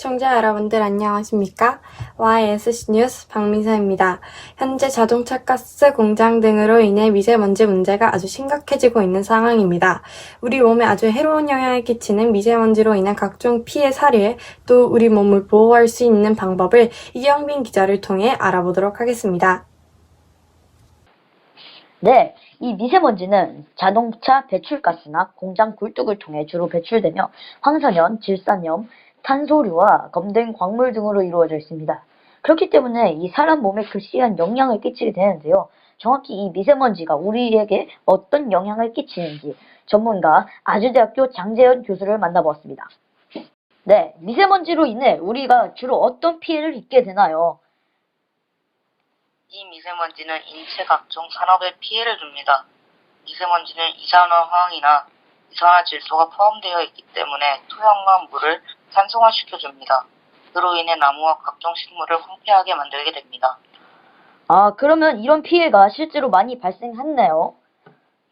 시청자 여러분들 안녕하십니까? YSC 뉴스 박미사입니다. 현재 자동차 가스 공장 등으로 인해 미세먼지 문제가 아주 심각해지고 있는 상황입니다. 우리 몸에 아주 해로운 영향을 끼치는 미세먼지로 인한 각종 피해 사례, 또 우리 몸을 보호할 수 있는 방법을 이경빈 기자를 통해 알아보도록 하겠습니다. 네, 이 미세먼지는 자동차 배출가스나 공장 굴뚝을 통해 주로 배출되며 황산염, 질산염, 탄소류와 검된 광물 등으로 이루어져 있습니다. 그렇기 때문에 이 사람 몸에 극심한 영향을 끼치게 되는데요. 정확히 이 미세먼지가 우리에게 어떤 영향을 끼치는지 전문가 아주대학교 장재현 교수를 만나보았습니다. 네, 미세먼지로 인해 우리가 주로 어떤 피해를 입게 되나요? 이 미세먼지는 인체 각종 산업에 피해를 줍니다. 미세먼지는 이산화황이나 이산화질소가 포함되어 있기 때문에 토양과 물을 산성화 시켜줍니다. 그로 인해 나무와 각종 식물을 황폐하게 만들게 됩니다. 아, 그러면 이런 피해가 실제로 많이 발생했네요.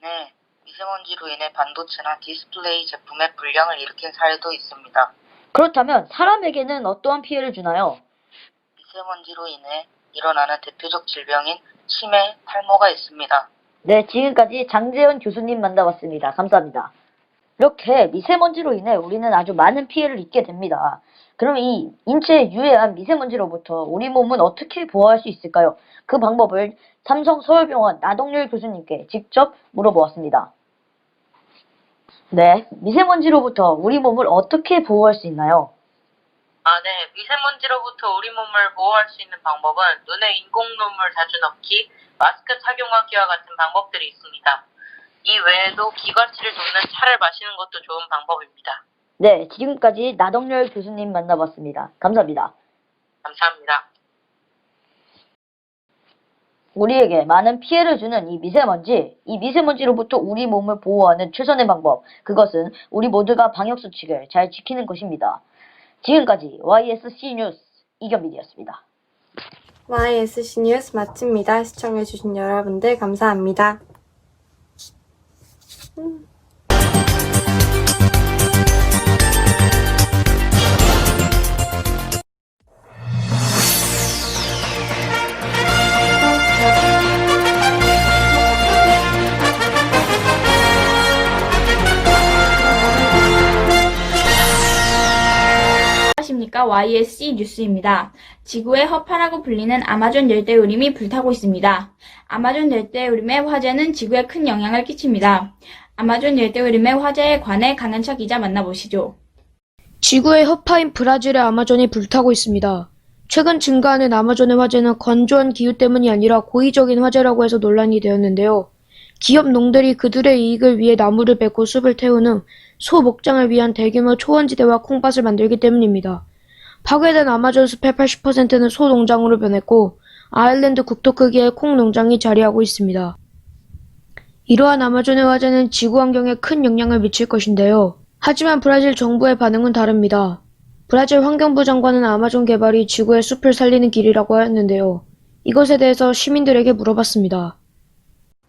네, 미세먼지로 인해 반도체나 디스플레이 제품의 불량을 일으킨 사례도 있습니다. 그렇다면 사람에게는 어떠한 피해를 주나요? 미세먼지로 인해 일어나는 대표적 질병인 치매, 탈모가 있습니다. 네, 지금까지 장재현 교수님 만나봤습니다. 감사합니다. 이렇게 미세먼지로 인해 우리는 아주 많은 피해를 입게 됩니다. 그럼 이 인체에 유해한 미세먼지로부터 우리 몸은 어떻게 보호할 수 있을까요? 그 방법을 삼성 서울병원 나동열 교수님께 직접 물어보았습니다. 네, 미세먼지로부터 우리 몸을 어떻게 보호할 수 있나요? 아, 네. 미세먼지로부터 우리 몸을 보호할 수 있는 방법은 눈에 인공눈물 자주 넣기, 마스크 착용하기와 같은 방법들이 있습니다. 이 외에도 기관지를 돕는 차를 마시는 것도 좋은 방법입니다. 네, 지금까지 나동열 교수님 만나봤습니다. 감사합니다. 감사합니다. 우리에게 많은 피해를 주는 이 미세먼지, 이 미세먼지로부터 우리 몸을 보호하는 최선의 방법, 그것은 우리 모두가 방역수칙을 잘 지키는 것입니다. 지금까지 YSC 뉴스 이경빈이었습니다. YSC 뉴스 마칩니다. 시청해주신 여러분들 감사합니다. 안녕하십니까 YSC 뉴스입니다. 지구의 허파라고 불리는 아마존 열대우림이 불타고 있습니다. 아마존 열대우림의 화재는 지구에 큰 영향을 끼칩니다. 아마존 열대우림의 화재에 관해 강현철 기자 만나보시죠. 지구의 허파인 브라질의 아마존이 불타고 있습니다. 최근 증가하는 아마존의 화재는 건조한 기후 때문이 아니라 고의적인 화재라고 해서 논란이 되었는데요. 기업 농들이 그들의 이익을 위해 나무를 베고 숲을 태운 후 소목장을 위한 대규모 초원지대와 콩밭을 만들기 때문입니다. 파괴된 아마존 숲의 80%는 소 농장으로 변했고 아일랜드 국토 크기의 콩 농장이 자리하고 있습니다. 이러한 아마존의 화재는 지구 환경에 큰 영향을 미칠 것인데요. 하지만 브라질 정부의 반응은 다릅니다. 브라질 환경부 장관은 아마존 개발이 지구의 숲을 살리는 길이라고 하였는데요. 이것에 대해서 시민들에게 물어봤습니다.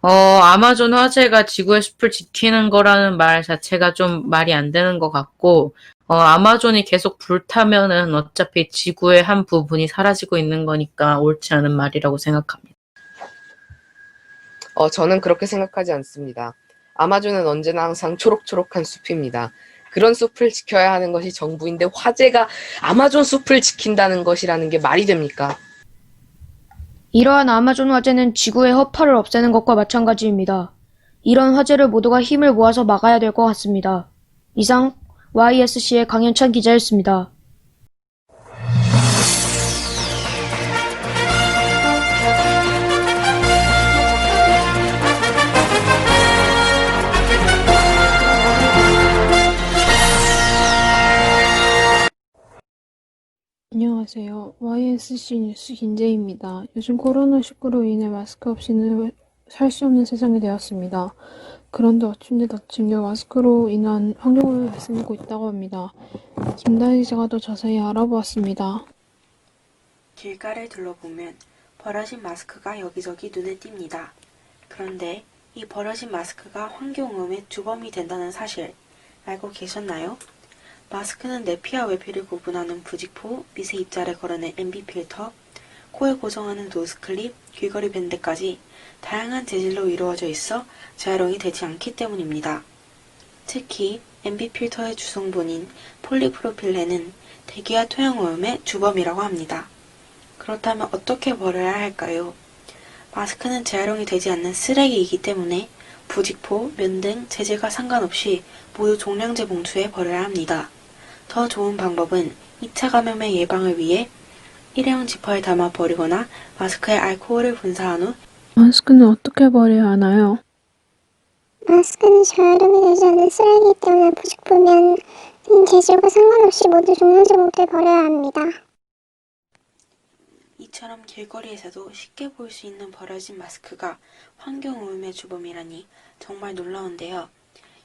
어, 아마존 화재가 지구의 숲을 지키는 거라는 말 자체가 좀 말이 안 되는 것 같고, 어, 아마존이 계속 불타면은 어차피 지구의 한 부분이 사라지고 있는 거니까 옳지 않은 말이라고 생각합니다. 어, 저는 그렇게 생각하지 않습니다. 아마존은 언제나 항상 초록초록한 숲입니다. 그런 숲을 지켜야 하는 것이 정부인데 화재가 아마존 숲을 지킨다는 것이라는 게 말이 됩니까? 이러한 아마존 화재는 지구의 허파를 없애는 것과 마찬가지입니다. 이런 화재를 모두가 힘을 모아서 막아야 될 것 같습니다. 이상 YSC의 강현찬 기자였습니다. 안녕하세요. YSC 뉴스 김재희입니다. 요즘 코로나19로 인해 마스크 없이는 살 수 없는 세상이 되었습니다. 그런데 어찌된 닥친 마스크로 인한 환경오염이 발생하고 있다고 합니다. 김다희 기자가 더 자세히 알아보았습니다. 길가를 둘러보면 버려진 마스크가 여기저기 눈에 띕니다. 그런데 이 버려진 마스크가 환경오염의 주범이 된다는 사실 알고 계셨나요? 마스크는 내 피와 외피를 구분하는 부직포, 미세 입자를 걸어낸 MB 필터, 코에 고정하는 노즈 클립, 귀걸이 밴드까지 다양한 재질로 이루어져 있어 재활용이 되지 않기 때문입니다. 특히 MB 필터의 주성분인 폴리프로필렌은 대기와 토양 오염의 주범이라고 합니다. 그렇다면 어떻게 버려야 할까요? 마스크는 재활용이 되지 않는 쓰레기이기 때문에 부직포, 면 등 재질과 상관없이 모두 종량제 봉투에 버려야 합니다. 더 좋은 방법은 2차 감염의 예방을 위해 일회용 지퍼에 담아 버리거나 마스크에 알코올을 분사한 후 마스크는 어떻게 버려야 하나요? 마스크는 재활용이 되지 않는 쓰레기이기 때문에 부직포면 재질과 상관없이 모두 종량제 봉투에 버려야 합니다. 이처럼 길거리에서도 쉽게 볼 수 있는 버려진 마스크가 환경오염의 주범이라니 정말 놀라운데요.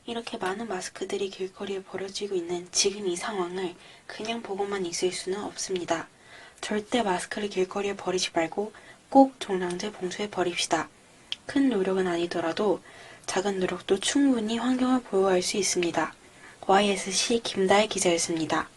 이렇게 많은 마스크들이 길거리에 버려지고 있는 지금 이 상황을 그냥 보고만 있을 수는 없습니다. 절대 마스크를 길거리에 버리지 말고 꼭 종량제 봉투에 버립시다. 큰 노력은 아니더라도 작은 노력도 충분히 환경을 보호할 수 있습니다. YSC 김다혜 기자였습니다.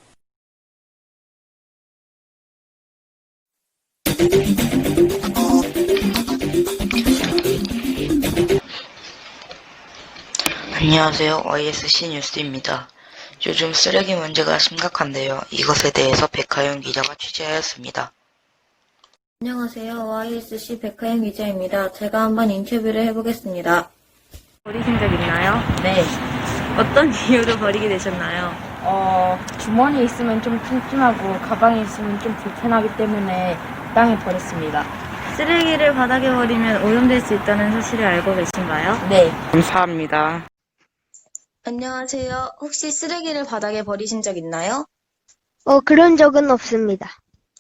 안녕하세요. YSC 뉴스입니다. 요즘 쓰레기 문제가 심각한데요. 이것에 대해서 백하영 기자가 취재하였습니다. 안녕하세요. YSC 백하영 기자입니다. 제가 한번 인터뷰를 해보겠습니다. 버리신 적 있나요? 네. 어떤 이유로 버리게 되셨나요? 어, 주머니에 있으면 좀 찜찜하고 가방에 있으면 좀 불편하기 때문에 땅에 버렸습니다. 쓰레기를 바닥에 버리면 오염될 수 있다는 사실을 알고 계신가요? 네. 감사합니다. 안녕하세요. 혹시 쓰레기를 바닥에 버리신 적 있나요? 어, 그런 적은 없습니다.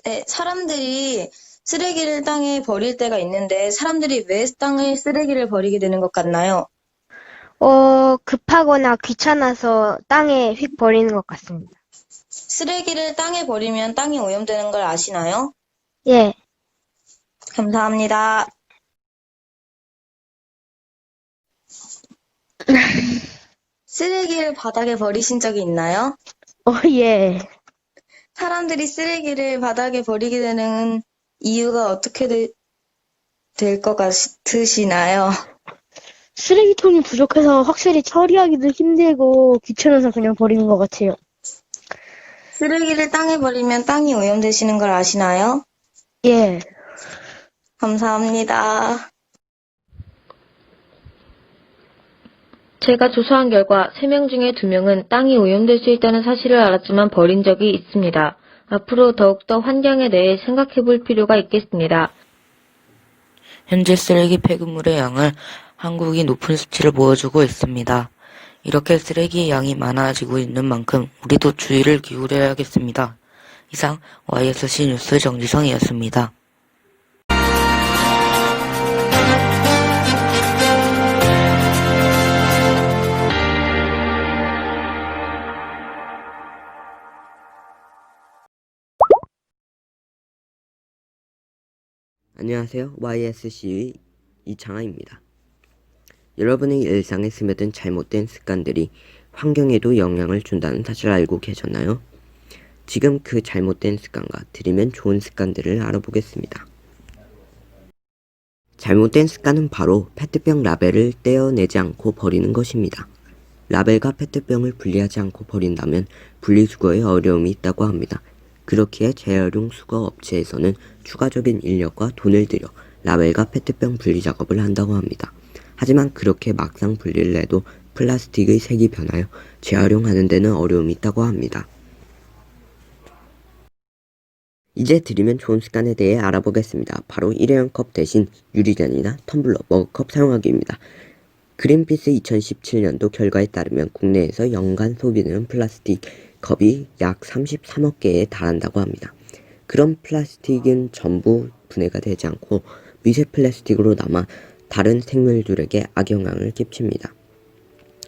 네, 사람들이 쓰레기를 땅에 버릴 때가 있는데 사람들이 왜 땅에 쓰레기를 버리게 되는 것 같나요? 어, 급하거나 귀찮아서 땅에 휙 버리는 것 같습니다. 쓰레기를 땅에 버리면 땅이 오염되는 걸 아시나요? 예. 감사합니다. 쓰레기를 바닥에 버리신 적이 있나요? 어, 예. 사람들이 쓰레기를 바닥에 버리게 되는 이유가 어떻게 될 것 같으시나요? 쓰레기통이 부족해서 확실히 처리하기도 힘들고 귀찮아서 그냥 버리는 것 같아요. 쓰레기를 땅에 버리면 땅이 오염되시는 걸 아시나요? 예. 감사합니다. 제가 조사한 결과 3명 중에 2명은 땅이 오염될 수 있다는 사실을 알았지만 버린 적이 있습니다. 앞으로 더욱더 환경에 대해 생각해 볼 필요가 있겠습니다. 현재 쓰레기 폐기물의 양을 한국이 높은 수치를 보여주고 있습니다. 이렇게 쓰레기의 양이 많아지고 있는 만큼 우리도 주의를 기울여야겠습니다. 이상 YSC 뉴스 정지성이었습니다. 안녕하세요. YSC의 이창아입니다. 여러분의 일상에 스며든 잘못된 습관들이 환경에도 영향을 준다는 사실을 알고 계셨나요? 지금 그 잘못된 습관과 들이면 좋은 습관들을 알아보겠습니다. 잘못된 습관은 바로 페트병 라벨을 떼어내지 않고 버리는 것입니다. 라벨과 페트병을 분리하지 않고 버린다면 분리수거에 어려움이 있다고 합니다. 그렇기에 재활용 수거 업체에서는 추가적인 인력과 돈을 들여 라벨과 페트병 분리 작업을 한다고 합니다. 하지만 그렇게 막상 분리를 해도 플라스틱의 색이 변하여 재활용하는 데는 어려움이 있다고 합니다. 이제 드리면 좋은 습관에 대해 알아보겠습니다. 바로 일회용 컵 대신 유리잔이나 텀블러, 머그컵 사용하기입니다. 그린피스 2017년도 결과에 따르면 국내에서 연간 소비되는 플라스틱 컵이 약 33억 개에 달한다고 합니다. 그런 플라스틱은 전부 분해가 되지 않고 미세 플라스틱으로 남아 다른 생물들에게 악영향을 끼칩니다.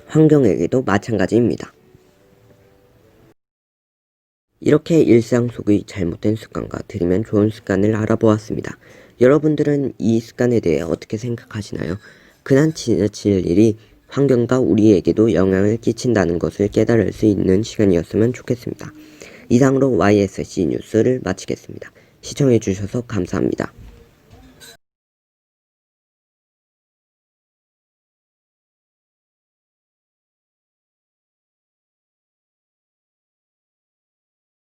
환경에게도 마찬가지입니다. 이렇게 일상 속의 잘못된 습관과 들이면 좋은 습관을 알아보았습니다. 여러분들은 이 습관에 대해 어떻게 생각하시나요? 그냥 지나칠 일이 환경과 우리에게도 영향을 끼친다는 것을 깨달을 수 있는 시간이었으면 좋겠습니다. 이상으로 YSC 뉴스를 마치겠습니다. 시청해주셔서 감사합니다.